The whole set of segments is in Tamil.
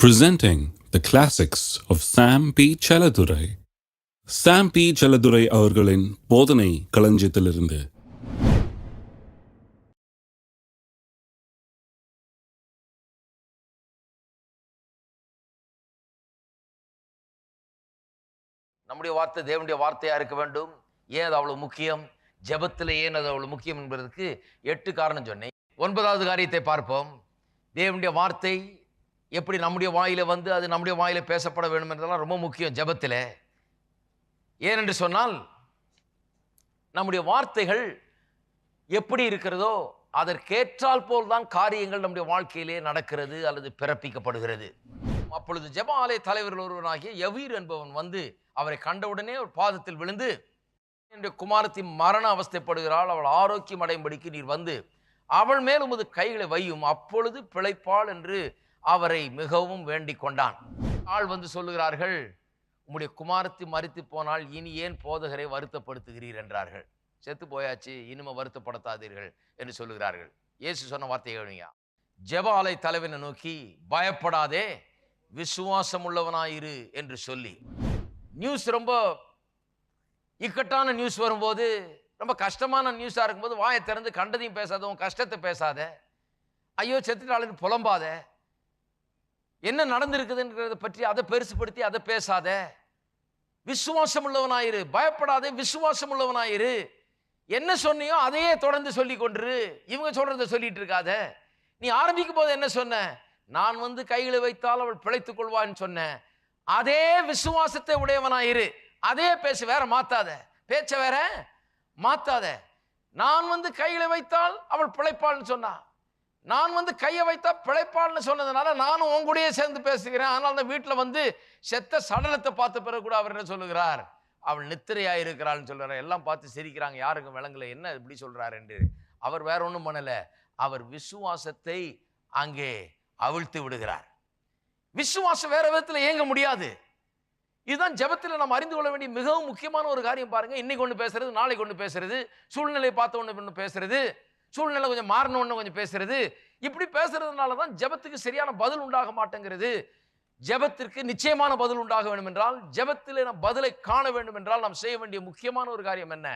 presenting the classics of Sam P. Chaladurai. Sam P. Chaladurai அவர்களின் போதனை களஞ்சியத்திலிருந்து நம்முடைய வார்த்தை தேவனுடைய வார்த்தையா இருக்க வேண்டும் ஏன் அது அவ்வளவு முக்கியம் ஜபத்தில் ஏன் அது அவ்வளவு முக்கியம் என்பதற்கு எட்டு காரணம் சொன்னேன் ஒன்பதாவது காரியத்தை பார்ப்போம் தேவனுடைய வார்த்தை எப்படி நம்முடைய வாயில வந்து அது நம்முடைய வாயில் பேசப்பட வேண்டும் என்றதெல்லாம் ரொம்ப முக்கியம் ஜெபத்தில். ஏனென்று சொன்னால் நம்முடைய வார்த்தைகள் எப்படி இருக்கிறதோ அதற்கேற்றால் போல் தான் காரியங்கள் நம்முடைய வாழ்க்கையிலே நடக்கிறது அல்லது பிறப்பிக்கப்படுகிறது. அப்பொழுது ஜப ஆலய தலைவர்கள் ஒருவனாகிய எவீர் என்பவன் வந்து அவரை கண்டவுடனே ஒரு பாதத்தில் விழுந்து என்னுடைய குமாரத்தி மரண அவஸ்தைப்படுகிறாள் அவள் ஆரோக்கியம் அடையும்படிக்கு நீர் வந்து அவள் மேல் உமது கைகளை வையும். அப்பொழுது பிழைப்பாள் என்று அவரை மிகவும் வேண்டிக் கொண்டான். ஆள் வந்து சொல்லுகிறார்கள் உம்முடைய குமாரத்தை மறித்து போனால் இனி ஏன் போதகரை வருத்தப்படுத்துகிறீர்? என்றார்கள். செத்து போயாச்சு இனிமே வருத்தப்படுத்தாதீர்கள் என்று சொல்லுகிறார்கள். இயேசு சொன்ன வார்த்தை கவனிங்க ஜெப ஆலை தலைவனை நோக்கி பயப்படாதே விசுவாசம் உள்ளவனாயிரு என்று சொல்லி. நியூஸ் ரொம்ப இக்கட்டான நியூஸ் வரும்போது ரொம்ப கஷ்டமான நியூஸாக இருக்கும்போது வாயை திறந்து கண்டதையும் பேசாத உன் கஷ்டத்தை பேசாத. ஐயோ செத்துட்டாளுக்கு புலம்பாத. என்ன நடந்திருக்குதுன்றதை பற்றி அதை பெருசுப்படுத்தி அதை பேசாத. விசுவாசம் உள்ளவனாயிரு பயப்படாதே விசுவாசம் உள்ளவனாயிரு என்ன சொன்னியோ அதையே தொடர்ந்து சொல்லி கொண்டிரு. இவங்க சொல்றத சொல்லிட்டு இருக்காத. நீ ஆரம்பிக்கும் போது என்ன சொன்ன? நான் வந்து கைகளை வைத்தால் அவள் பிழைத்துக் கொள்வான்னு சொன்னேன் அதே விசுவாசத்தை உடையவனாயிரு. அதே பேசு வேற மாத்தாத. பேச்ச வேற மாத்தாத. நான் வந்து கைகளை வைத்தால் அவள் பிழைப்பாள்னு சொன்னா. நான் வந்து கையை வைத்தா பிழைப்பாள்னு சொன்னதுனால நானும் உன் கூடயே சேர்ந்து பேசுகிறேன். ஆனால் தான் வீட்டில் வந்து செத்த சடலத்தை பார்த்த பிறகு கூட அவர் என்ன சொல்லுகிறார்? அவள் நித்திரையாக இருக்கிறாள்னு சொல்கிறார் எல்லாம் பார்த்து சிரிக்கிறாங்க. யாருக்கும் விளங்கலை. என்ன இப்படி சொல்கிறார் என்று. அவர் வேற ஒன்றும் பண்ணல. அவர் விசுவாசத்தை அங்கே அவிழ்த்து விடுகிறார். விசுவாசம் வேற விதத்தில் இயங்க முடியாது. இதுதான் ஜெபத்தில் நம்ம அறிந்து கொள்ள வேண்டிய மிகவும் முக்கியமான ஒரு காரியம் பாருங்க. இன்னைக்கு ஒன்று பேசுறது நாளைக்கு ஒன்று பேசுறது சூழ்நிலை பார்த்த ஒன்று ஒன்று பேசுறது. சூழ்நிலை கொஞ்சம் மாறணும்னு கொஞ்சம் பேசுறது. இப்படி பேசுறதுனால தான் ஜெபத்துக்கு சரியான பதில் உண்டாக மாட்டேங்கிறது. ஜெபத்திற்கு நிச்சயமான பதில் உண்டாக வேண்டும் என்றால் ஜெபத்தில் நாம் பதிலை காண வேண்டும் என்றால் நாம் செய்ய வேண்டிய முக்கியமான ஒரு காரியம் என்ன?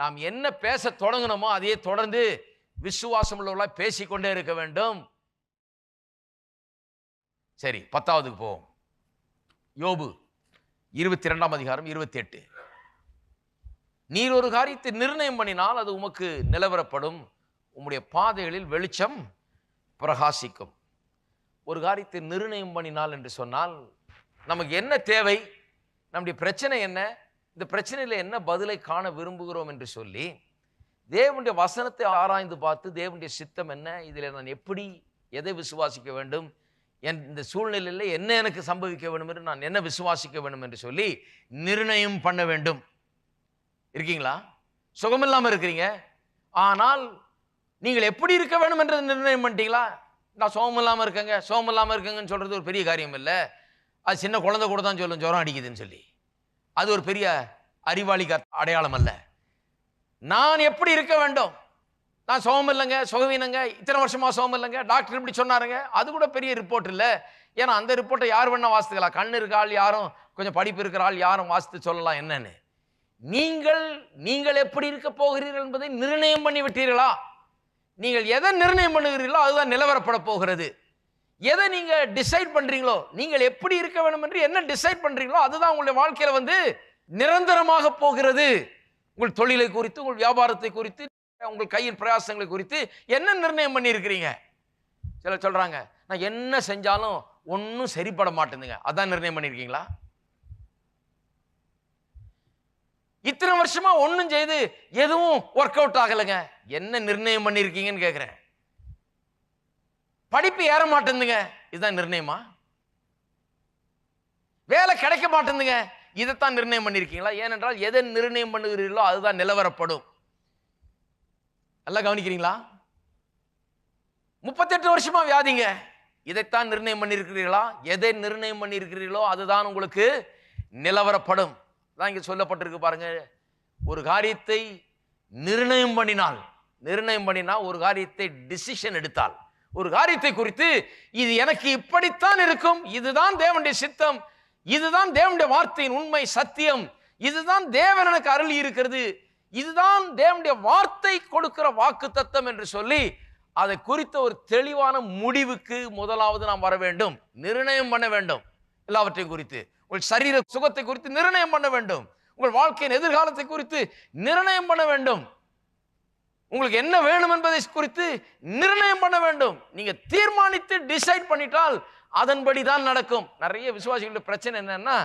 நாம் என்ன பேச தொடங்கணுமோ அதையே தொடர்ந்து விசுவாசம் உள்ளவர்களாக பேசிக்கொண்டே இருக்க வேண்டும். சரி பத்தாவதுக்கு போவோம். யோபு இருபத்தி ரெண்டாம் அதிகாரம் இருபத்தி எட்டு நீர் ஒரு காரியத்தை நிர்ணயம் பண்ணினால் அது உமக்கு நிலவரப்படும். உம்முடைய பாதைகளில் வெளிச்சம் பிரகாசிக்கும். ஒரு காரியத்தை நிர்ணயம் பண்ணினால் என்று சொன்னால் நமக்கு என்ன தேவை? நம்முடைய பிரச்சனை என்ன? இந்த பிரச்சனையில் என்ன பதிலை காண விரும்புகிறோம் என்று சொல்லி தேவனுடைய வசனத்தை ஆராய்ந்து பார்த்து தேவனுடைய சித்தம் என்ன? இதில் நான் எப்படி எதை விசுவாசிக்க வேண்டும்? என் இந்த சூழ்நிலையில் என்ன எனக்கு சம்பவிக்க வேண்டும் என்று நான் என்ன விசுவாசிக்க வேண்டும் என்று சொல்லி நிர்ணயம் பண்ண வேண்டும். இருக்கீங்களா? சுகமில்லாமல் இருக்கிறீங்க. ஆனால் நீங்கள் எப்படி இருக்க வேணும் என்று நிர்ணயம் பண்ணிட்டீங்களா? நான் சோகம் இல்லாமல் இருக்கேங்க சோகம் இல்லாமல் இருக்கேங்கன்னு சொல்கிறது ஒரு பெரிய காரியம் இல்லை. அது சின்ன குழந்தை கூட தான் சொல்லும் ஜுரம் அடிக்குதுன்னு சொல்லி. அது ஒரு பெரிய அறிவாளிக்கு அடையாளம் அல்ல. நான் எப்படி இருக்க வேண்டும்? நான் சோகம் இல்லைங்க சுகவீனங்க இத்தனை வருஷமாக சோகம் இல்லைங்க டாக்டர் இப்படி சொன்னாருங்க. அது கூட பெரிய ரிப்போர்ட் இல்லை. ஏன்னா அந்த ரிப்போர்ட்டை யார் வேணால் வாசித்துக்கலாம். கண் இருக்க ஆள் யாரும் கொஞ்சம் படிப்பு இருக்கிற ஆள் யாரும் வாசித்து சொல்லலாம் என்னன்னு. நீங்கள் நீங்கள் எப்படி இருக்க போகிறீர்கள் என்பதை நிர்ணயம் பண்ணி விட்டீர்களா? நீங்கள் எதை நிர்ணயம் பண்ணுகிறீர்களோ அதுதான் நிலவரப்பட போகிறது. எதை நீங்கள் டிசைட் பண்ணுறீங்களோ நீங்கள் எப்படி இருக்க வேண்டும் என்று என்ன டிசைட் பண்ணுறீங்களோ அதுதான் உங்களுடைய வாழ்க்கையில் வந்து நிரந்தரமாக போகிறது. உங்கள் தொழிலை குறித்து உங்கள் வியாபாரத்தை குறித்து உங்கள் கையின் பிரயாசங்களை குறித்து என்ன நிர்ணயம் பண்ணியிருக்கிறீங்க? சில சொல்கிறாங்க நான் என்ன செஞ்சாலும் ஒன்றும் சரிப்பட மாட்டேங்குங்க அதான் நிர்ணயம் பண்ணியிருக்கீங்களா? இத்தனை வருஷமா ஒன்றும் செய்து எதுவும் ஒர்க் அவுட் ஆகலைங்க. என்ன நிர்ணயம் பண்ணியிருக்கீங்கன்னு கேட்குறேன் படிப்பு ஏற மாட்டேங்குதுங்க இதுதான் நிர்ணயமா? வேலை கிடைக்க மாட்டேங்குதுங்க இதைத்தான் நிர்ணயம் பண்ணியிருக்கீங்களா? ஏனென்றால் எதை நிர்ணயம் பண்ணுகிறீர்களோ அதுதான் நிலவரப்படும். நல்லா கவனிக்கிறீங்களா? முப்பத்தெட்டு வருஷமா வியாதிங்க. இதைத்தான் நிர்ணயம் பண்ணியிருக்கிறீர்களா? எதை நிர்ணயம் பண்ணியிருக்கிறீர்களோ அதுதான் உங்களுக்கு நிலவரப்படும். தான் இங்கே சொல்லப்பட்டிருக்கு பாருங்க. ஒரு காரியத்தை நிர்ணயம் பண்ணினால் நிர்ணயம் பண்ணினா ஒரு காரியத்தை டிசிஷன் எடுத்தால். ஒரு காரியத்தை குறித்து இது எனக்கு இப்படித்தான் இருக்கும் இதுதான் தேவனுடைய சித்தம் இதுதான் தேவனுடைய வார்த்தையின் உண்மை சத்தியம் இதுதான் தேவன் எனக்கு அருள் இருக்கிறது இதுதான் தேவனுடைய வார்த்தை கொடுக்கிற வாக்கு தத்தம் என்று சொல்லி அதை குறித்த ஒரு தெளிவான முடிவுக்கு முதலாவது நாம் வர வேண்டும் நிர்ணயம் பண்ண வேண்டும். எல்லாவற்றையும் குறித்து. உங்கள் சரீர சுகத்தை குறித்து நிர்ணயம் பண்ண வேண்டும். உங்கள் வாழ்க்கையின் எதிர்காலத்தை குறித்து நிர்ணயம் பண்ண வேண்டும். உங்களுக்கு என்ன வேணும் என்பதை குறித்து நிர்ணயம் பண்ண வேண்டும். நீங்க தீர்மானித்து டிசைட் பண்ணிட்டால் அதன்படி தான் நடக்கும். நிறைய விசுவாசிகளுடைய பிரச்சனை என்னன்னா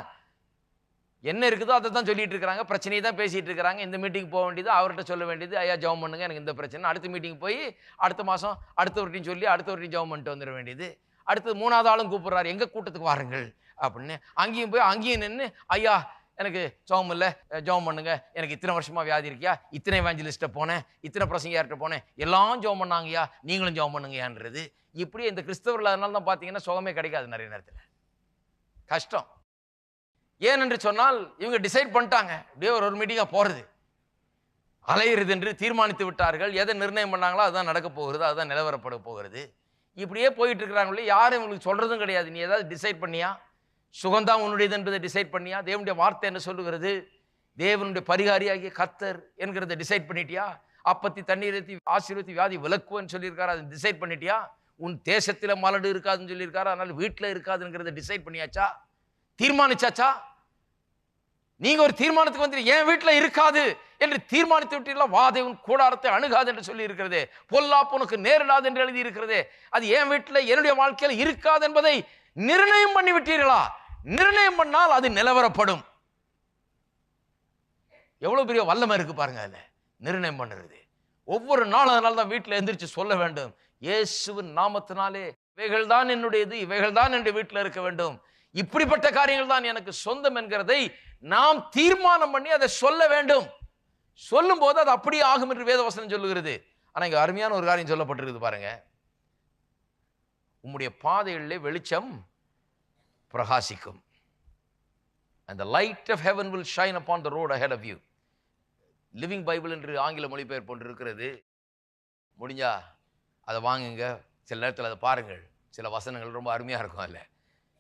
என்ன இருக்குதோ அதை தான் சொல்லிட்டு இருக்காங்க பிரச்சனையை தான் பேசிட்டு இருக்கிறாங்க. இந்த மீட்டிங் போக வேண்டியது அவர்கிட்ட சொல்ல வேண்டியது ஐயா ஜவம் பண்ணுங்க எனக்கு இந்த பிரச்சனை. அடுத்த மீட்டிங் போய் அடுத்த மாதம் அடுத்தவர்கிட்டையும் சொல்லி அடுத்தவர்கிட்டையும் ஜவம் பண்ணிட்டு வந்துட வேண்டியது. அடுத்து மூணாவது ஆளும் கூப்பிடுறாரு. எங்கள் கூட்டத்துக்கு வாருங்கள். அப்படின்னு. அங்கேயும் போய் அங்கேயும் நின்று ஐயா எனக்கு ஜோம் இல்லை. ஜெபம் பண்ணுங்க. எனக்கு இத்தனை வருஷமாக வியாதி இருக்கியா? இத்தனை வேஞ்சலிஸ்ட்டை போனேன். இத்தனை பிரசங்கியார்கிட்ட போனேன். எல்லாம் ஜோம் பண்ணாங்கய்யா. நீங்களும் ஜெபம் பண்ணுங்கயான்றது இப்படி இந்த கிறிஸ்தவர்கள் அதனால தான் பார்த்தீங்கன்னா சுகமே கிடைக்காது நிறைய நேரத்தில். கஷ்டம். ஏன் என்று சொன்னால் இவங்க டிசைட் பண்ணிட்டாங்க. அப்படியே ஒரு ஒரு மீட்டிங்காக போகிறது அலையிறது என்று தீர்மானித்து விட்டார்கள். எதை நிர்ணயம் பண்ணாங்களோ அதுதான் நடக்க போகிறது. அதுதான் நிலவரப்பட போகிறது. இப்படியே போயிட்டு இருக்கிறாங்களே யாரும் இவங்களுக்கு சொல்கிறதும் கிடையாது. நீ ஏதாவது டிசைட் பண்ணியா? சுகந்தான் உன்னுடையது என்பதை டிசைட் பண்ணியா? தேவனுடைய வார்த்தை என்ன சொல்லுகிறது? தேவனுடைய பரிகாரியாகிய கத்தர் என்கிறத டிசைட் பண்ணிட்டியா? அப்பத்தி தண்ணீர் ஆசீர்வத்தி வியாதி விளக்குவன்னு சொல்லியிருக்காரு அதை டிசைட் பண்ணிட்டியா? உன் தேசத்தில் மலடு இருக்காதுன்னு சொல்லியிருக்காரு அதனால வீட்டில் இருக்காதுங்கிறத டிசைட் பண்ணியாச்சா? தீர்மானிச்சாச்சா? நீங்கள் ஒரு தீர்மானத்துக்கு வந்து என் வீட்டில் இருக்காது என்று தீர்மானித்து விட்டீர்களா? வாதை உன் கூடாரத்தை அணுகாது என்று சொல்லி இருக்கிறது பொல்லாப்பு உனக்கு நேரிடாது என்று எழுதி இருக்கிறது அது என் வீட்டில் என்னுடைய வாழ்க்கையில் இருக்காது என்பதை நிர்ணயம் பண்ணி விட்டீர்களா நிர்ணயம் பண்ணால் அது நிலவரப்படும். எவ்வளவு பெரிய வல்லமை இருக்கு பாருங்க அதுல. நிர்ணயம் பண்ணுறது. ஒவ்வொரு நாளும் அதனால தான் வீட்டில் எந்திரிச்சு சொல்ல வேண்டும். இயேசுவின் நாமத்தினாலே இவைகள் தான் என்னுடையது இவைகள் தான் என்னுடைய வீட்டில் இருக்க வேண்டும். இப்படிப்பட்ட காரியங்கள் தான் எனக்கு சொந்தம் என்கிறதை நாம் தீர்மானம் பண்ணி அதை சொல்ல வேண்டும். சொல்லும் போது அது அப்படியே ஆகும் என்று வேதவசனம் சொல்லுகிறது. ஆனால் இங்கே அருமையான ஒரு காரியம் சொல்லப்பட்டிருக்குது பாருங்க. உம்முடைய பாதைகளிலே வெளிச்சம் பிரகாசிக்கும். அந்த light light of heaven will shine the the road of of living Bible என்று ஆங்கில மொழிபெயர்ப்பு ஒன்று இருக்கிறது. முடிஞ்சா அதை வாங்குங்க. சில நேரத்தில் அதை பாருங்கள். சில வசனங்கள் ரொம்ப அருமையாக இருக்கும் அதில்.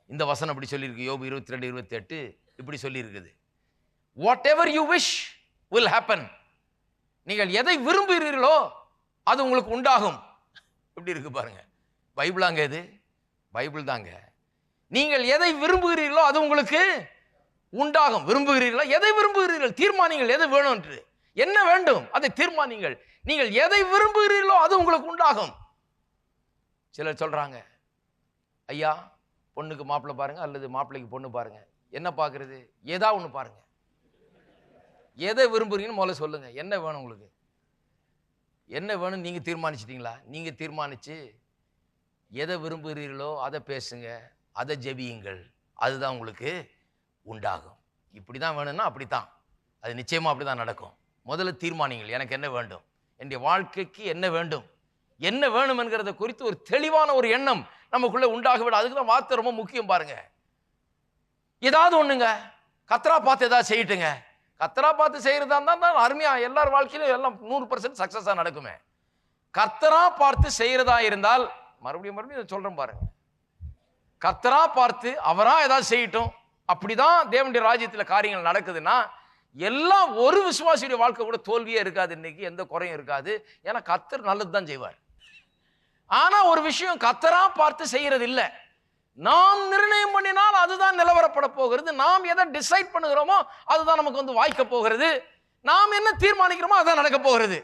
இந்த வசனம் இப்படி சொல்லியிருக்கு. யோபு இருபத்தி ரெண்டு இருபத்தி எட்டு இப்படி சொல்லியிருக்குது. Whatever you wish will happen நீங்கள் எதை விரும்புகிறீர்களோ அது உங்களுக்கு உண்டாகும். இப்படி இருக்கு பாருங்க. பைபிளாங்க இது. பைபிள் தாங்க. நீங்கள் எதை விரும்புகிறீர்களோ அது உங்களுக்கு உண்டாகும். விரும்புகிறீர்களா? எதை விரும்புகிறீர்கள்? தீர்மானிங்கள் எது வேணும் என்று. என்ன வேண்டும்? அதை தீர்மானிங்கள். நீங்கள் எதை விரும்புகிறீர்களோ அது உங்களுக்கு உண்டாகும். சிலர் சொல்றாங்க ஐயா பொண்ணுக்கு மாப்பிள்ளை பாருங்க அல்லது மாப்பிள்ளைக்கு பொண்ணு பாருங்க. என்ன பார்க்கறது? ஏதா ஒன்று பாருங்க. எதை விரும்புறீங்கன்னு முதல்ல சொல்லுங்க. என்ன வேணும் உங்களுக்கு? என்ன வேணும் நீங்கள் தீர்மானிச்சிட்டிங்களா? நீங்கள் தீர்மானிச்சு எதை விரும்புகிறீர்களோ அதை பேசுங்க. அதை ஜெபியுங்கள். அதுதான் உங்களுக்கு உண்டாகும். இப்படி தான் வேணும்னா அப்படி தான் அது நிச்சயமாக அப்படி தான் நடக்கும். முதல்ல தீர்மானிங்கள் எனக்கு என்ன வேண்டும்? என்னுடைய வாழ்க்கைக்கு என்ன வேண்டும்? என்ன வேணும் என்கிறத குறித்து ஒரு தெளிவான ஒரு எண்ணம் நமக்குள்ளே உண்டாக விட அதுக்கு தான் வார்த்தை ரொம்ப முக்கியம் பாருங்க. ஏதாவது ஒன்றுங்க கத்தரா பார்த்து ஏதாவது செய்யட்டுங்க. கத்தரா பார்த்து செய்கிறதா இருந்தால் தான் அருமையாக எல்லார் வாழ்க்கையிலும் எல்லாம் நூறு பர்சன்ட் சக்ஸஸாக நடக்குமே. கத்தரா பார்த்து செய்கிறதா இருந்தால் மறுபடியும் மறுபடியும் சொல்கிறேன் பாருங்கள் பாருங்க கர்த்தரா பார்த்து அவரா ஏதாவது செய்யட்டும். அப்படிதான் தேவனுடைய ராஜ்யத்தில் காரியங்கள் நடக்குதுன்னா எல்லாம் ஒரு விசுவாசியுடைய வாழ்க்கை கூட தோல்வியே இருக்காது இன்னைக்கு எந்த குறையும் இருக்காது. ஏன்னா கத்தர் நல்லது தான் செய்வார். ஆனா ஒரு விஷயம் கத்தரா பார்த்து செய்யறது இல்லை நாம் நிர்ணயம் பண்ணினால் அதுதான் நிலவரப்பட போகிறது. நாம் எதை டிசைட் பண்ணுகிறோமோ அதுதான் நமக்கு வந்து வாய்க்க போகிறது. நாம் என்ன தீர்மானிக்கிறோமோ அதுதான் நடக்க போகிறது.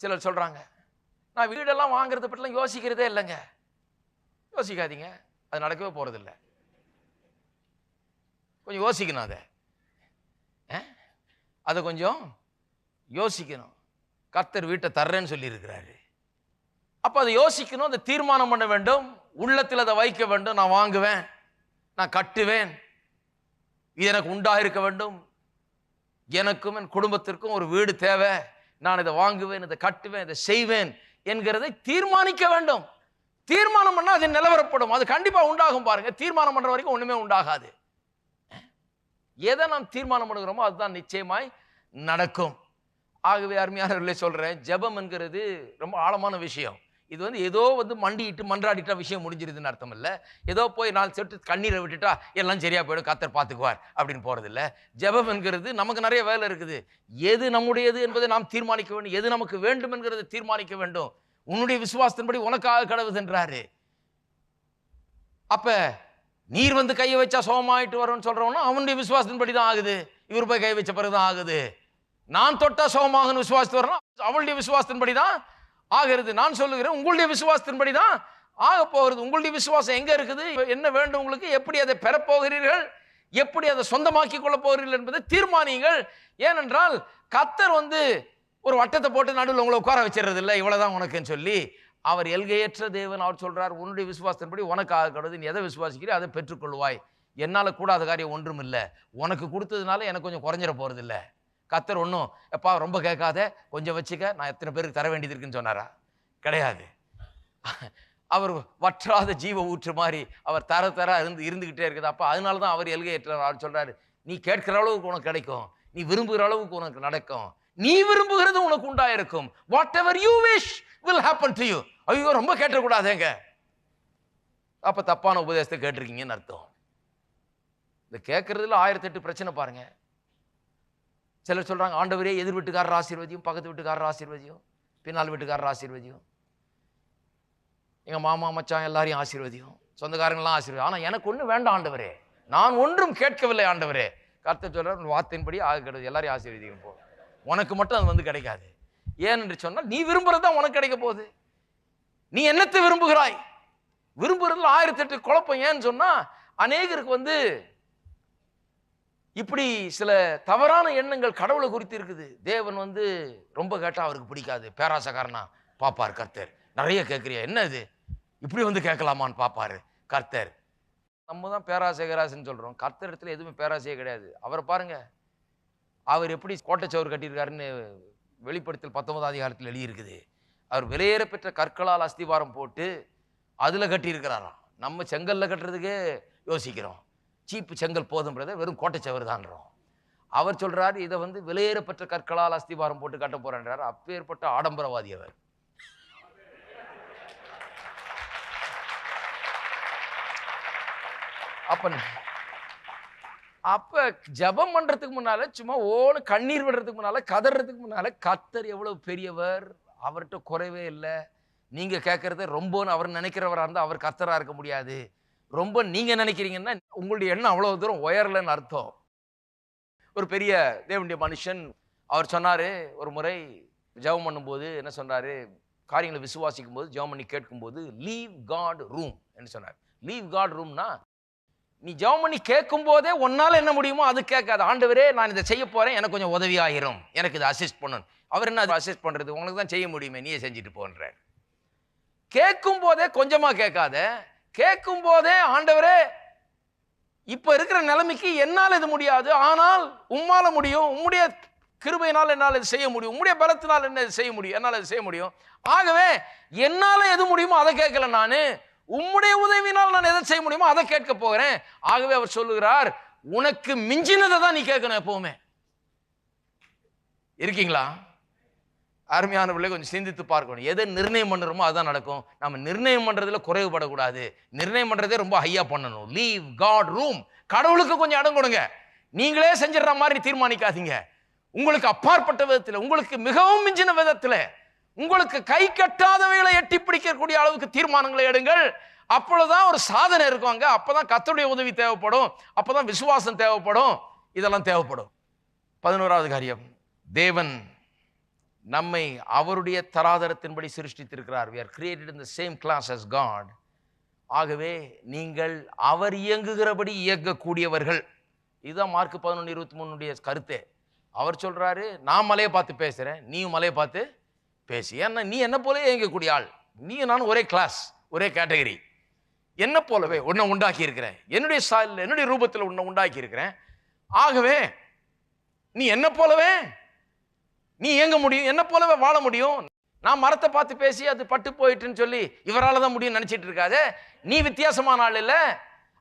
சிலர் சொல்றாங்க நான் வீடெல்லாம் வாங்குறத பற்றிலாம் யோசிக்கிறதே இல்லைங்க. யோசிக்காதீங்க. அது நடக்கவே போகிறதில்ல கொஞ்சம் யோசிக்கணும் அதை. அதை கொஞ்சம் யோசிக்கணும். கர்த்தர் வீட்டை தர்றேன்னு சொல்லியிருக்கிறாரு. அப்போ அதை யோசிக்கணும் அதை தீர்மானம் பண்ண வேண்டும். உள்ளத்தில் அதை வைக்க வேண்டும். நான் வாங்குவேன். நான் கட்டுவேன். இது எனக்கு உண்டாக இருக்க வேண்டும். எனக்கும் என் குடும்பத்திற்கும் ஒரு வீடு தேவை. நான் இதை வாங்குவேன் இதை கட்டுவேன் இதை செய்வேன் என்கிறதை தீர்மானிக்க வேண்டும். தீர்மானம் பண்ணால் அது நிலவரப்படும். அது கண்டிப்பாக உண்டாகும் பாருங்க. தீர்மானம் பண்ணுற வரைக்கும் ஒன்றுமே உண்டாகாது. எதை நாம் தீர்மானம் பண்ணுகிறோமோ அதுதான் நிச்சயமாய் நடக்கும். ஆகவே அருமையானவர்களே சொல்றேன். ஜபம் என்கிறது ரொம்ப ஆழமான விஷயம். இது வந்து ஏதோ வந்து மண்டிட்டு மன்றாடிட்டா விஷயம் முடிஞ்சிருதுன்னு அர்த்தம் இல்லை ஏதோ போய் நாலு செட்டு கண்ணீரை விட்டுட்டா எல்லாம் சரியா போயிடும் கத்தர் பார்த்துக்குவார் அப்படின்னு போகிறது இல்லை ஜெபம் என்கிறது நமக்கு நிறைய வேலை இருக்குது. எது நம்முடையது என்பதை நாம் தீர்மானிக்க வேண்டும். எது நமக்கு வேண்டும் என்கிறத தீர்மானிக்க வேண்டும். உன்னுடைய விசுவாசத்தின்படி உனக்காக கடவுதுன்றாரு அப்ப நீர் வந்து கையை வச்சா சோமாயிட்டு வரும்னு சொல்றவனா அவனுடைய விசுவாசத்தின்படி தான் ஆகுது. இவர் போய் கை வச்ச பிறகுதான் ஆகுது. நான் தொட்டா சோகமாகனு விசுவாசத்து வரணும். அவளுடைய விசுவாசத்தின்படி தான் ஆகிறது. நான் சொல்லுகிறேன் உங்களுடைய விசுவாசத்தின்படி தான் ஆக போகிறது. உங்களுடைய விசுவாசம் எங்க இருக்குது? என்ன வேண்டும் உங்களுக்கு? எப்படி அதை பெறப்போகிறீர்கள் எப்படி அதை சொந்தமாக்கி கொள்ள போகிறீர்கள் என்பதை தீர்மானியுங்கள். ஏனென்றால் கத்தர் வந்து ஒரு வட்டத்தை போட்டு நடுவில் உங்களை உட்கார வச்சிடறது இல்லை இவ்வளோதான் உனக்குன்னு சொல்லி அவர் எல்கையற்ற தேவன் அவர் சொல்கிறார் உன்னுடைய விசுவாசத்தின்படி உனக்கு கடவுது நீ எதை விசுவாசிக்கிறோ அதை பெற்றுக்கொள்வாய். என்னால் கூடாத காரியம் ஒன்றும் இல்லை உனக்கு கொடுத்ததுனால எனக்கு கொஞ்சம் குறைஞ்சிட போகிறதில்ல இல்லை கத்தர் ஒன்றும் எப்பா ரொம்ப கேட்காத கொஞ்சம் வச்சுக்க நான் எத்தனை பேருக்கு தர வேண்டியது இருக்குன்னு சொன்னாரா? கிடையாது. அவர் வற்றாத ஜீவ ஊற்று மாதிரி அவர் தர தர இருந்து இருந்துக்கிட்டே இருக்குது. அப்போ அதனால தான் அவர் எல்கையற்றார் அவர் சொல்கிறார் நீ கேட்குற அளவுக்கு உனக்கு கிடைக்கும். நீ விரும்புகிற அளவுக்கு உனக்கு நடக்கும். நீ விரும்புகிறது உனக்கு உண்டாயிருக்கும். Whatever you wish will happen to you ஐயோ ரொம்ப கேட்டக்கூடாதேங்க அப்ப தப்பான உபதேசத்தை கேட்டிருக்கீங்கன்னு அர்த்தம். இந்த கேட்கறதுல ஆயிரத்தி எட்டு பிரச்சனை பாருங்க. சிலர் சொல்றாங்க ஆண்டவரே எதிர் வீட்டுக்காரர் ஆசீர்வதியும் பக்கத்து வீட்டுக்காரர் ஆசீர்வதியும் பின்னால் வீட்டுக்காரர் ஆசீர்வதியும். எங்க மாமா மச்சான் எல்லாரையும் ஆசீர்வதியும். சொந்தக்காரங்களாம் ஆசீர்வதி ஆனா எனக்கு ஒன்றும் வேண்டாம் ஆண்டவரே. நான் ஒன்றும் கேட்கவில்லை ஆண்டவரே. கருத்தை சொல்றார் உன் வார்த்தையின்படி ஆக கிடையாது எல்லாரையும் ஆசீர்வதிக்கும் போ உனக்கு மட்டும் அது வந்து கிடைக்காது. ஏன் என்று சொன்னால் நீ விரும்புகிறது தான் உனக்கு கிடைக்க போகுது. நீ என்னத்தை விரும்புகிறாய்? விரும்புகிறதுல ஆயிரத்தி எட்டு குழப்பம். ஏன்னு சொன்னால் அநேகருக்கு வந்து இப்படி சில தவறான எண்ணங்கள் கடவுளை குறித்து இருக்குது. தேவன் வந்து ரொம்ப கேட்டால் அவருக்கு பிடிக்காது. பேராசக்காரனா பாப்பார் கர்த்தர். நிறைய கேட்குறியா? என்ன இது? இப்படி வந்து கேட்கலாமான்னு பாப்பாரு கர்த்தர். நம்ம தான் பேராசை சொல்கிறோம் சொல்றோம். கர்த்தர் இடத்துல எதுவுமே பேராசையே கிடையாது. அவரை பாருங்கள் அவர் எப்படி கோட்டைச்சவர் கட்டியிருக்காருன்னு வெளிப்படுத்தல் பத்தொன்பதாம் அதிகாரத்தில் எழுதியிருக்குது. அவர் விலையேற பெற்ற கற்களால் அஸ்திவாரம் போட்டு அதில் கட்டியிருக்கிறாராம். நம்ம செங்கல்ல கட்டுறதுக்கே யோசிக்கிறோம். சீப்பு செங்கல் போதும்ன்றதை வெறும் கோட்டைச்சவர் தான்றோம். அவர் சொல்கிறார் இதை வந்து விலையேற பெற்ற கற்களால் அஸ்திவாரம் போட்டு கட்ட போறேன்றார். அப்பேற்பட்ட ஆடம்பரவாதி அவர். அப்போ அப்போ ஜெபம் பண்ணுறதுக்கு முன்னால் சும்மா ஓனு கண்ணீர் விடுறதுக்கு முன்னால் கதறதுக்கு முன்னால் கத்தர் எவ்வளோ பெரியவர் அவர்கிட்ட குறைவே இல்லை. நீங்கள் கேட்கறத ரொம்பன்னு அவர் நினைக்கிறவராக இருந்தால் அவர் கத்தராக இருக்க முடியாது. ரொம்ப நீங்கள் நினைக்கிறீங்கன்னா உங்களுடைய எண்ணம் அவ்வளோ தூரம் உயரலன்னு அர்த்தம். ஒரு பெரிய தேவனுடைய மனுஷன் அவர் சொன்னார் ஒரு முறை ஜெபம் பண்ணும்போது என்ன சொன்னார்? காரியங்களை விசுவாசிக்கும் போது ஜெபம் பண்ணி கேட்கும்போது லீவ் காட் ரூம் என்று சொன்னார். லீவ் காட் ரூம்னா நீ ஜெபம் பண்ணி கேட்கும் போதே உன்னால என்ன முடியுமோ அது கேட்காது. ஆண்டவரே நான் இதை செய்ய போகிறேன் எனக்கு கொஞ்சம் உதவி எனக்கு இதை அசிஸ்ட் பண்ணணும். அவர் என்ன அது அசிஸ்ட் பண்ணுறது உங்களுக்கு தான் செய்ய முடியுமே. நீயே செஞ்சுட்டு போன்ற கேட்கும் போதே கொஞ்சமாக கேட்காத. கேட்கும் போதே ஆண்டவரே இப்போ இருக்கிற நிலைமைக்கு என்னால் இது முடியாது. ஆனால் உம்மால் முடியும். உம்முடைய கிருபையினால் என்னால் இது செய்ய முடியும். உம்முடைய பலத்தினால் என்ன இது செய்ய முடியும்? என்னால் இது செய்ய முடியும்? ஆகவே என்னால் எது முடியுமோ அதை கேட்கல நான். உம்முடைய உதவினால் நான் எதை செய்ய முடியுமோ அதை கேட்க போகிறேன். ஆகவே அவர் சொல்லுகிறார் உனக்கு மிஞ்சினதை தான் நீ கேட்கணும் எப்பவுமே. இருக்கீங்களா? அருமையான பிள்ளை கொஞ்சம் சிந்தித்து பார்க்கணும். எதை நிர்ணயம் பண்ணுறோமோ அதுதான் நடக்கும். நம்ம நிர்ணயம் பண்ணுறதுல குறைவுபடக்கூடாது. நிர்ணயம் பண்ணுறதே ரொம்ப ஹையாக பண்ணணும். லீவ் காட் ரூம் கடவுளுக்கு கொஞ்சம் இடம் கொடுங்க. நீங்களே செஞ்சிடற மாதிரி தீர்மானிக்காதீங்க. உங்களுக்கு அப்பாற்பட்ட விதத்தில் உங்களுக்கு மிகவும் மிஞ்சின விதத்தில் உங்களுக்கு கை கட்டாதவைகளை எட்டி பிடிக்கக்கூடிய அளவுக்கு தீர்மானங்களை எடுங்கள். அப்பொழுதுதான் ஒரு சாதனை இருக்கும் அங்க. அப்பதான் கர்த்தருடைய உதவி தேவைப்படும். அப்போதான் விசுவாசம் தேவைப்படும். இதெல்லாம் தேவைப்படும். பதினோராவது காரியம். தேவன் நம்மை அவருடைய தராதரத்தின்படி சிருஷ்டித்திருக்கிறார். We are created in the same class as God ஆகவே நீங்கள் அவர் இயங்குகிறபடி இயங்கக்கூடியவர்கள். இதுதான் மார்க் பதினொன்று இருபத்தி மூணுடைய கருத்தே. அவர் சொல்கிறாரு நான் மலையை பார்த்து பேசுகிறேன் நீயும் மலையை பார்த்து பேசி ஏன்னா நீ என்ன போலவே இயங்கக்கூடிய ஆள்? நீ நான் ஒரே கிளாஸ் ஒரே கேட்டகரி என்ன போலவே உன்னை உண்டாக்கி இருக்கிறேன் என்னுடைய சாயலில் என்னுடைய ரூபத்தில் உன்னை உண்டாக்கி இருக்கிறேன் ஆகவே நீ என்ன போலவே? நீ இயங்க முடியும் என்ன போலவே வாழ முடியும்? நான் மரத்தை பார்த்து பேசி அது பட்டு போயிட்டுன்னு சொல்லி இவரால் தான் முடியும் நினச்சிட்டு இருக்காது. நீ வித்தியாசமான ஆள் இல்லை.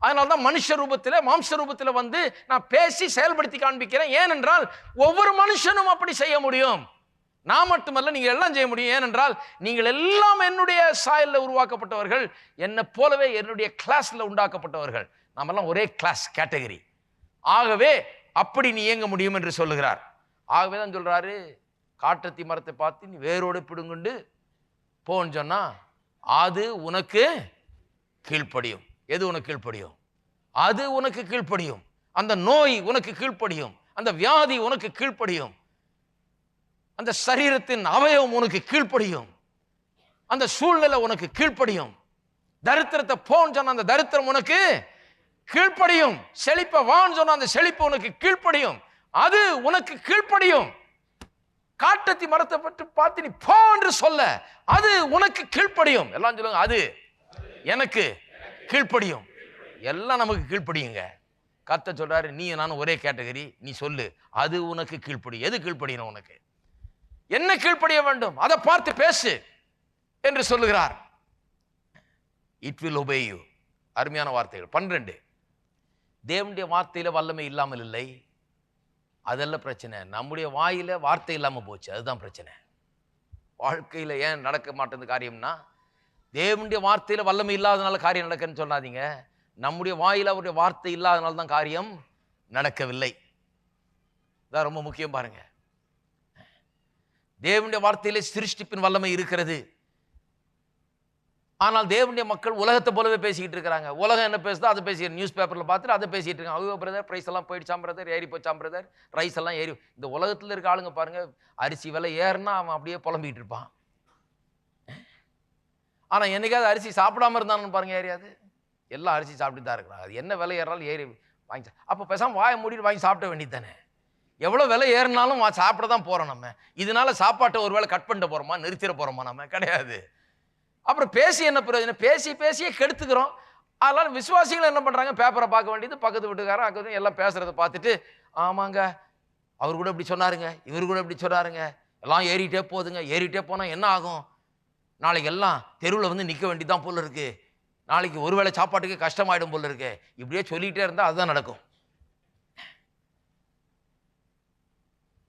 அதனால தான் மனுஷ ரூபத்தில் மாம்ச ரூபத்தில் வந்து நான் பேசி செயல்படுத்தி காண்பிக்கிறேன். ஏனென்றால் ஒவ்வொரு மனுஷனும் அப்படி செய்ய முடியும். நான் மட்டுமல்ல நீங்கள் எல்லாம் செய்ய முடியும். ஏனென்றால் நீங்கள் எல்லாம் என்னுடைய சாயல்ல உருவாக்கப்பட்டவர்கள் என்னை போலவே என்னுடைய கிளாஸில் உண்டாக்கப்பட்டவர்கள். நாமெல்லாம் ஒரே கிளாஸ் கேட்டகரி ஆகவே அப்படி நீ இயங்க முடியும் என்று சொல்லுகிறார். ஆகவே தான் சொல்கிறாரு காட்டத்தி மரத்தை பார்த்து நீ வேரோடு பிடுங்குண்டு போன்னு சொன்னால் அது உனக்கு கீழ்ப்படியும். எது உனக்கு கீழ்ப்படியும்? அது உனக்கு கீழ்ப்படியும். அந்த நோய் உனக்கு கீழ்ப்படியும். அந்த வியாதி உனக்கு கீழ்ப்படியும். அந்த சரீரத்தின் அவயவம் உனக்கு கீழ்ப்படியும். அந்த சூழ்நிலை உனக்கு கீழ்ப்படியும். தரித்திரத்தை போன்னு சொன்ன அந்த தரித்திரம் உனக்கு கீழ்ப்படியும். செழிப்ப வான்னு சொன்ன அந்த செழிப்பு உனக்கு கீழ்ப்படியும். அது உனக்கு கீழ்ப்படியும். காட்டத்தி மரத்தை பற்றி பார்த்து நீ போ என்று சொல்ல அது உனக்கு கீழ்ப்படியும். எல்லாம் சொல்லுங்க அது எனக்கு கீழ்ப்படியும். எல்லாம் நமக்கு கீழ்ப்படியுங்க. கத்த சொல்றாரு நீ நானும் ஒரே கேட்டகரி நீ சொல்லு அது உனக்கு கீழ்ப்படியும். எது கீழ்ப்படியணும் உனக்கு? என்ன கீழ்ப்படிய வேண்டும்? அதை பார்த்து பேசு என்று சொல்லுகிறார். இட் வில் ஒபே யூ அருமையான வார்த்தைகள். பன்னிரண்டு. தேவனுடைய வார்த்தையில் வல்லமை இல்லாமல் இல்லை. அதெல்லாம் பிரச்சனை. நம்முடைய வாயில் வார்த்தை இல்லாமல் போச்சு. அதுதான் பிரச்சனை. வாழ்க்கையில் ஏன் நடக்க மாட்டேங்குது காரியம்னா தேவனுடைய வார்த்தையில் வல்லமை இல்லாதனால காரியம் நடக்குன்னு சொல்லாதீங்க. நம்முடைய வாயில் அவருடைய வார்த்தை இல்லாதனால தான் காரியம் நடக்கவில்லை. இதான் ரொம்ப முக்கியம் பாருங்கள் தேவனுடைய வார்த்தையிலே சிருஷ்டிப்பின் வல்லமை இருக்கிறது. ஆனால் தேவனுடைய மக்கள் உலகத்தை போலவே பேசிக்கிட்டு இருக்கிறாங்க. உலகம் என்ன பேசுதோ அதை பேசி நியூஸ் பேப்பரில் பார்த்துட்டு அதை பேசிகிட்டு இருக்காங்க. ஐயோ பிரதர் ப்ரைஸ் எல்லாம் போயிடுச்சாம் பிரதர் ஏறி போச்சாம் பிரதர் ரைஸ் எல்லாம் ஏறி இந்த உலகத்தில் இருக்க ஆளுங்க பாருங்கள் அரிசி விலை ஏறுனா அவன் அப்படியே புலம்பிக்கிட்டு இருப்பான். ஆனால் என்னைக்காவது அரிசி சாப்பிடாம இருந்தானு பாருங்கள் ஏறியாது எல்லாம் அரிசி சாப்பிட்டு தான் இருக்கிறாங்க. அது என்ன விலை ஏறாலும் ஏறி வாங்கி அப்போ பேசாமல் வாயை மூடிட்டு வாங்கி சாப்பிட வேண்டியது தானே? எவ்வளோ விலை ஏறினாலும் வா- சாப்பிட தான் போகிறோம் நம்ம. இதனால சாப்பாட்டை ஒரு வேளை கட் பண்ணிட்டு போகிறோமா நிறுத்திட போகிறோமா நம்ம? கிடையாது. அப்புறம் பேசி என்ன பிரயோஜனம்? பேசி பேசியே கெடுத்துக்கிறோம். அதனால் விசுவாசிகள் என்ன பண்ணுறாங்க பேப்பரை பார்க்க வேண்டியது பக்கத்து வீட்டுக்காரன் அக்கத்து எல்லாம் பேசுகிறத பார்த்துட்டு ஆமாங்க அவர் கூட இப்படி சொன்னாருங்க இவர் கூட இப்படி சொன்னாருங்க. எல்லாம் ஏறிட்டே போகுதுங்க ஏறிட்டே போனால் என்ன ஆகும்? நாளைக்கு எல்லாம் தெருவில் வந்து நிற்க வேண்டியதான் போல இருக்குது நாளைக்கு ஒருவேளை சாப்பாட்டுக்கு கஷ்டமாயிடும் போல இருக்கு. இப்படியே சொல்லிகிட்டே இருந்தால் அதுதான் நடக்கும்.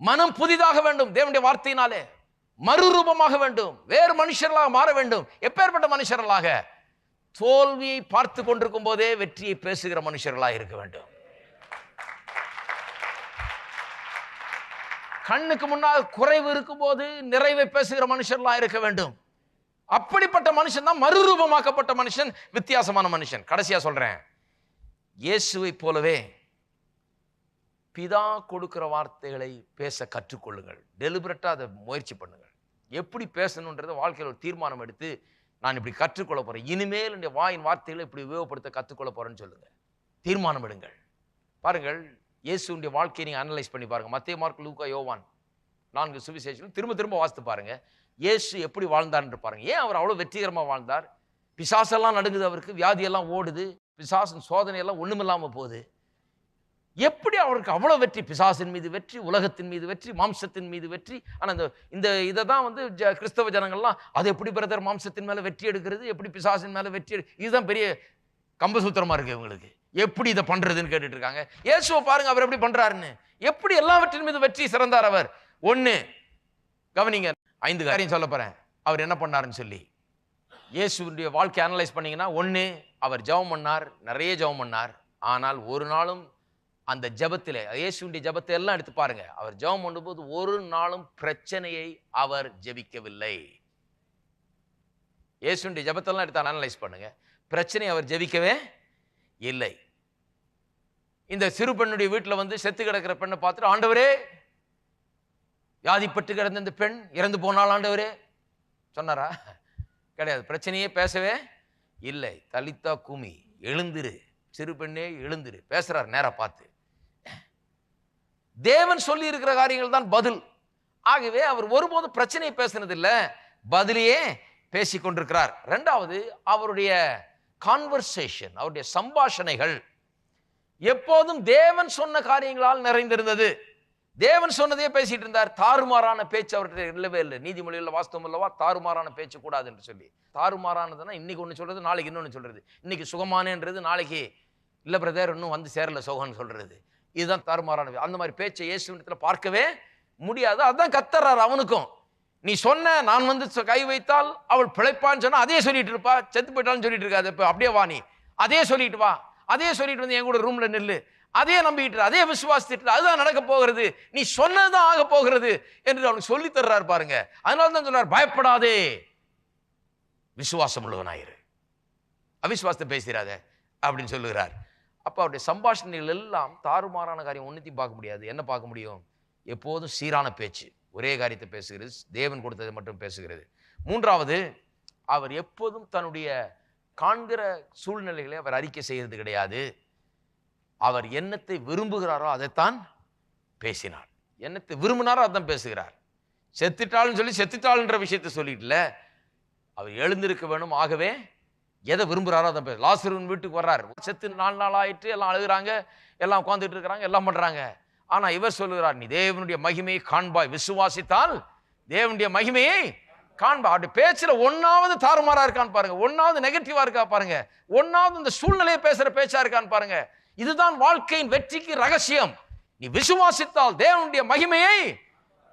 மனம் புதிதாக வேண்டும் தேவனுடைய வார்த்தையினாலே. மறுரூபமாக வேண்டும். வேறு மனுஷர்களாக மாற வேண்டும். எப்பேற்பட்ட மனுஷர்களாக? தோல்வியை பார்த்து கொண்டிருக்கும் போதே வெற்றியை பேசுகிற மனுஷர்களாக இருக்க வேண்டும். கண்ணுக்கு முன்னால் குறைவு இருக்கும்போது நிறைவை பேசுகிற மனுஷர்களாக இருக்க வேண்டும். அப்படிப்பட்ட மனுஷன் தான் மறுரூபமாக்கப்பட்ட மனுஷன் வித்தியாசமான மனுஷன். கடைசியா சொல்றேன். இயேசுவை போலவே பிதா கொடுக்குற வார்த்தைகளை பேச கற்றுக்கொள்ளுங்கள். டெலிபரட்டாக அதை முயற்சி பண்ணுங்கள். எப்படி பேசணுன்றதை வாழ்க்கையில் ஒரு தீர்மானம் எடுத்து நான் இப்படி கற்றுக்கொள்ள போகிறேன் இனிமேல் என்னுடைய வாயின் வார்த்தைகளை இப்படி உபயோகப்படுத்த கற்றுக்கொள்ள போகிறேன்னு சொல்லுங்கள் தீர்மானம் எடுங்கள். பாருங்கள் இயேசுடைய வாழ்க்கையை நீங்கள் அனலைஸ் பண்ணி பாருங்கள் மத்திய மார்க் லூக்கா யோவான் நான்கு சுவிசேஷம் திரும்ப திரும்ப வாசித்து பாருங்கள் இயேசு எப்படி வாழ்ந்தார்ன்று பாருங்கள் ஏன் அவர் அவ்வளோ வெற்றிகரமாக வாழ்ந்தார்? பிசாசெல்லாம் நடுங்குது அவருக்கு. வியாதியெல்லாம் ஓடுது. பிசாசின் சோதனையெல்லாம் ஒன்றுமில்லாமல் போகுது. எப்படி அவருக்கு அவ்வளோ வெற்றி? பிசாசின் மீது வெற்றி உலகத்தின் மீது வெற்றி மாம்சத்தின் மீது வெற்றி. ஆனால் இந்த இந்த இதை தான் வந்து ஜ- கிறிஸ்தவ ஜனங்கள்லாம் அது எப்படி பிரதர் மாம்சத்தின் மேலே வெற்றி எடுக்கிறது? எப்படி பிசாசின் மேலே வெற்றி எடு இதுதான் பெரிய கம்பசூத்திரமாக இருக்குது இவங்களுக்கு. எப்படி இதை பண்ணுறதுன்னு கேட்டுட்டு இருக்காங்க. இயேசுவை பாருங்க அவர் எப்படி பண்ணுறாருன்னு எப்படி எல்லாவற்றின் மீது வெற்றி சிறந்தார் அவர்? ஒன்று கவனிங்க ஐந்து காரியம் சொல்ல போறேன். அவர் என்ன பண்ணாருன்னு சொல்லி. இயேசுடைய வாழ்க்கை அனலைஸ் பண்ணிங்கன்னா ஒன்று அவர் ஜெபம் பண்ணார் நிறைய ஜெபம் பண்ணார். ஆனால் ஒரு நாளும் அந்த ஜபத்தில் இயேசுடைய ஜெபத்தை எல்லாம் எடுத்து பாருங்க. அவர் ஜெபம் பண்ணும்போது ஒரு நாளும் பிரச்சனையை அவர் ஜெபிக்கவில்லை. இயேசுடைய ஜெபத்தெல்லாம் எடுத்து அனலைஸ் பண்ணுங்க. பிரச்சனையை அவர் ஜெபிக்கவே இல்லை. இந்த சிறு பெண்ணுடைய வீட்டில் வந்து செத்து கிடக்கிற பெண்ணை பார்த்துட்டு ஆண்டவரே வியாதிப்பட்டு கிடந்த இந்த பெண் இறந்து போனால் ஆண்டவரே. சொன்னாரா? கிடையாது. பிரச்சனையே பேசவே இல்லை. தலித்தா குமி எழுந்துரு. சிறு பெண்ணே எழுந்துரு. பேசுறார் நேராக பார்த்து. தேவன் சொல்லி இருக்கிற காரியங்கள் தான் பதில். ஆகவே அவர் ஒருபோதும் பிரச்சனையை பேசினதில்லை பதிலையே பேசி கொண்டிருக்கிறார். ரெண்டாவது அவருடைய கான்வர்சேஷன் அவருடைய சம்பாஷணைகள் எப்போதும் தேவன் சொன்ன காரியங்களால் நிறைந்திருந்தது. தேவன் சொன்னதே பேசிட்டு இருந்தார் தாறுமாறான பேச்சு அவர்கிட்ட இல்லவே இல்லை. நீதிமொழியில் வாஸ்தவம் அல்லவா? தாறுமாறான பேச்சு கூடாது என்று சொல்லி. தாறுமாறானதுன்னா இன்னைக்கு ஒன்று சொல்றது நாளைக்கு இன்னொன்று சொல்றது. இன்னைக்கு சுகமானேன்றது நாளைக்கு இல்லை பிரதர் இன்னும் வந்து சேரல சுகம்னு சொல்றது. இதுதான் தாறுமாறான அந்த மாதிரி பேச்சை இயேசுவிடத்தில் பார்க்கவே முடியாது. அதான் கத்துறாரு அவனுக்கும். நீ சொன்ன நான் வந்து கை வைத்தால் அவள் பிழைப்பான்னு சொன்னால் அதே சொல்லிட்டு இருப்பா. செத்து போயிட்டான்னு சொல்லிட்டு இருக்காது. இப்போ அப்படியே வா நீ. அதே சொல்லிட்டு வா. அதே சொல்லிட்டு வந்து என் கூட ரூம்ல நில்லு. அதே நம்பிக்கிட்டு அதே விசுவாசித்துட்டு அதுதான் நடக்க போகிறது. நீ சொன்னதுதான் ஆக போகிறது என்று அவனுக்கு சொல்லி தர்றாரு பாருங்க. அதனால தான் சொன்னார் பயப்படாதே. விசுவாசம் உள்ளவனாயிரு அவிசுவாசத்தை பேசிடாத அப்படின்னு சொல்லுகிறார். அப்போ அவருடைய சம்பாஷணைகள் எல்லாம் தாறுமாறான காரியம் ஒன்றுத்தையும் பார்க்க முடியாது. என்ன பார்க்க முடியும்? எப்போதும் சீரான பேச்சு. ஒரே காரியத்தை பேசுகிறது தேவன் கொடுத்ததை மட்டும் பேசுகிறது. மூன்றாவது அவர் எப்போதும் தன்னுடைய காண்கிற சூழ்நிலைகளை அவர் அறிக்கை செய்கிறது கிடையாது. அவர் என்னத்தை விரும்புகிறாரோ அதைத்தான் பேசினார். என்னத்தை விரும்பினாரோ அதான் பேசுகிறார். செத்துட்டாள்னு சொல்லி செத்துட்டாள்ன்ற விஷயத்தை சொல்லிட்டுல அவர் எழுந்திருக்க வேணும். ஆகவே எதை விரும்புகிறாரோ அதை பேச லாசருவின் வீட்டுக்கு வர்றார். செத்து நாலு நாள் ஆயிட்டு எல்லாம் அழுகுறாங்க எல்லாம் உட்காந்துட்டு இருக்கிறாங்க எல்லாம் பண்ணுறாங்க ஆனால் இவர் சொல்லுகிறார் நீ தேவனுடைய மகிமையை காண்பாய் விசுவாசித்தால் தேவனுடைய மகிமையை காண்பா. அப்படி பேச்சில் ஒன்றாவது தாறுமாறாக இருக்கான்னு பாருங்க. ஒன்றாவது நெகட்டிவாக இருக்கா பாருங்க. ஒன்றாவது இந்த சூழ்நிலையை பேசுகிற பேச்சாக இருக்கான்னு பாருங்க. இதுதான் வாழ்க்கையின் வெற்றிக்கு ரகசியம். நீ விசுவாசித்தால் தேவனுடைய மகிமையை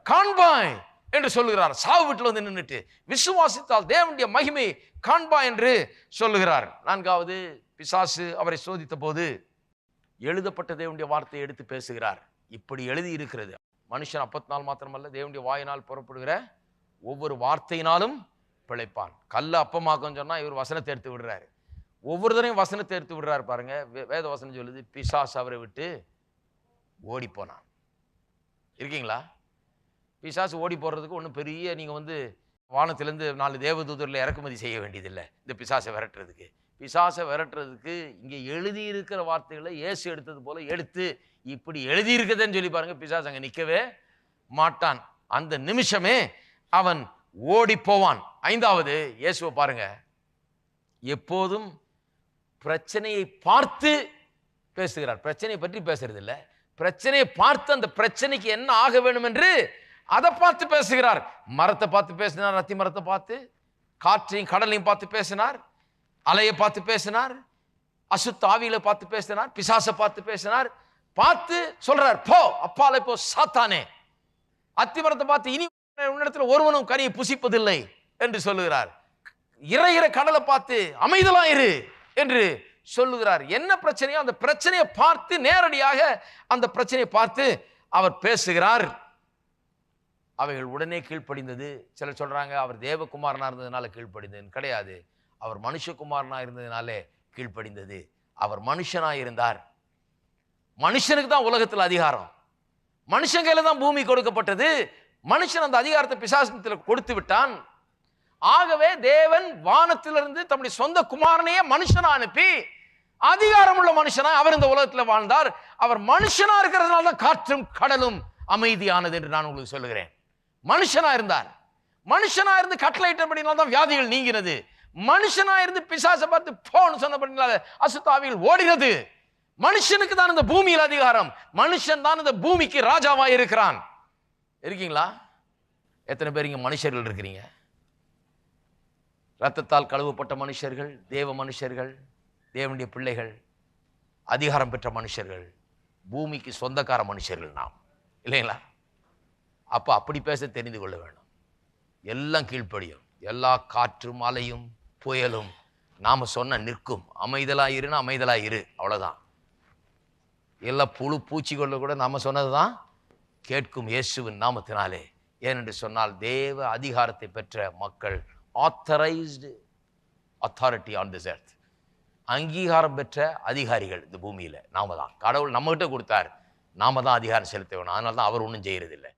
காண்பாய். என்று சொல்லுகிறார். சாவு வீட்டில் வந்து நின்றுட்டு விசுவாசித்தால் தேவனுடைய மகிமை காண்பா என்று சொல்லுகிறார். நான்காவது பிசாசு அவரை சோதித்த போது எழுதப்பட்ட தேவனுடைய வார்த்தையை எடுத்து பேசுகிறார். இப்படி எழுதி இருக்கிறது. மனுஷன் அப்பத்தினால் மாத்திரமல்ல தேவனுடைய வாயினால் புறப்படுகிற ஒவ்வொரு வார்த்தையினாலும் பிழைப்பான். கல்ல அப்பமாக்கம் சொன்னால் இவர் வசனத்தை எடுத்து விடுறாரு. ஒவ்வொரு தரையும் வசனத்தை எடுத்து விடுறாரு பாருங்க. வேத வசனம் சொல்லுது பிசாஸ் அவரை விட்டு ஓடி போனான் இருக்கீங்களா? பிசாசு ஓடி போடுறதுக்கு ஒன்றும் பெரிய நீங்கள் வந்து வானத்திலேருந்து நாலு தேவதூதரில் இறக்குமதி செய்ய வேண்டியதில்லை இந்த பிசாசை விரட்டுறதுக்கு. பிசாசை விரட்டுறதுக்கு இங்கே எழுதியிருக்கிற வார்த்தைகளை இயேசு எடுத்தது போல் எடுத்து இப்படி எழுதியிருக்குதுன்னு சொல்லி பாருங்கள் பிசாசு அங்கே நிற்கவே மாட்டான். அந்த நிமிஷமே அவன் ஓடி போவான். ஐந்தாவது இயேசுவை பாருங்க. எப்போதும் பிரச்சனையை பார்த்து பேசுகிறார். பிரச்சனையை பற்றி பேசுறதில்லை. பிரச்சனையை பார்த்து அந்த பிரச்சனைக்கு என்ன ஆக வேண்டும் என்று அதை பார்த்து பேசுகிறார். மரத்தை பார்த்து பேசினார் அத்தி மரத்தை பார்த்து. காற்றையும் கடலையும் பார்த்து பேசினார். அலையை பார்த்து பேசினார். அசுத்த ஆவியில பார்த்து பேசினார். பிசாசை பார்த்து பேசினார். பார்த்து சொல்றார் போ அப்பால போ சாத்தானே. அத்தி மரத்தை பார்த்து இனி உன்னிடத்துல ஒருவனும் கனியை புசிப்பதில்லை என்று சொல்லுகிறார். இறையிற கடலை பார்த்து அமைதலா இரு என்று சொல்லுகிறார். என்ன பிரச்சனையோ அந்த பிரச்சனையை பார்த்து நேரடியாக அந்த பிரச்சனையை பார்த்து அவர் பேசுகிறார். அவைகள் உடனே கீழ்ப்படிந்தது. சிலர் சொல்கிறாங்க அவர் தேவகுமாரனா இருந்ததுனால கீழ்ப்படிந்ததுன்னு கிடையாது. அவர் மனுஷகுமாரனா இருந்ததுனாலே கீழ்ப்படிந்தது. அவர் மனுஷனாக இருந்தார். மனுஷனுக்கு தான் உலகத்தில் அதிகாரம். மனுஷன் கையில் தான் பூமி கொடுக்கப்பட்டது. மனுஷன் அந்த அதிகாரத்தை பிசாசனத்தில் கொடுத்து விட்டான். ஆகவே தேவன் வானத்திலிருந்து தம்முடைய சொந்த குமாரனையே மனுஷனாக அனுப்பி அதிகாரமுள்ள மனுஷனா அவர் இந்த உலகத்தில் வாழ்ந்தார். அவர் மனுஷனா இருக்கிறதுனால தான் காற்றும் கடலும் அமைதியானது என்று நான் உங்களுக்கு சொல்லுகிறேன். மனுஷனா இருந்தார் மனுஷனா இருந்து கட்டளையிட்டபடினால தான் வியாதிகள் நீங்கிறது மனுஷனா இருந்து பிசாசை பார்த்து போன்னு சொன்னபடினால அசுத்தாவிகள் ஓடுகிறது. மனுஷனுக்கு தான் இந்த பூமியில் அதிகாரம். மனுஷன் தான் இந்த பூமிக்கு ராஜாவாக இருக்கிறான். இருக்கீங்களா? எத்தனை பேர் இங்கே மனுஷர்கள் இருக்கிறீங்க? ரத்தத்தால் கழுவப்பட்ட மனுஷர்கள் தேவ மனுஷர்கள் தேவனுடைய பிள்ளைகள் அதிகாரம் பெற்ற மனுஷர்கள் பூமிக்கு சொந்தக்கார மனுஷர்கள் நாம். இல்லைங்களா? அப்போ அப்படி பேச தெரிந்து கொள்ள வேணும் எல்லாம் கீழ்ப்படியும். எல்லா காற்றும் அலையும் புயலும் நாம் சொன்ன நிற்கும். அமைதலா இருன்னா அமைதலா இரு. அவ்வளோதான் எல்லாம் புழு பூச்சிகொள்ள கூட நாம சொன்னதுதான் கேட்கும் இயேசுவின் நாமத்தினாலே. ஏனென்று சொன்னால் தேவ அதிகாரத்தை பெற்ற மக்கள் authorised authority on this earth அங்கீகாரம் பெற்ற அதிகாரிகள் இந்த பூமியில். நாம தான் கடவுள் நம்மகிட்ட கொடுத்தார். நாம தான் அதிகாரம் செலுத்த வேணும். அதனால தான் அவர் ஒன்றும் செய்கிறதில்லை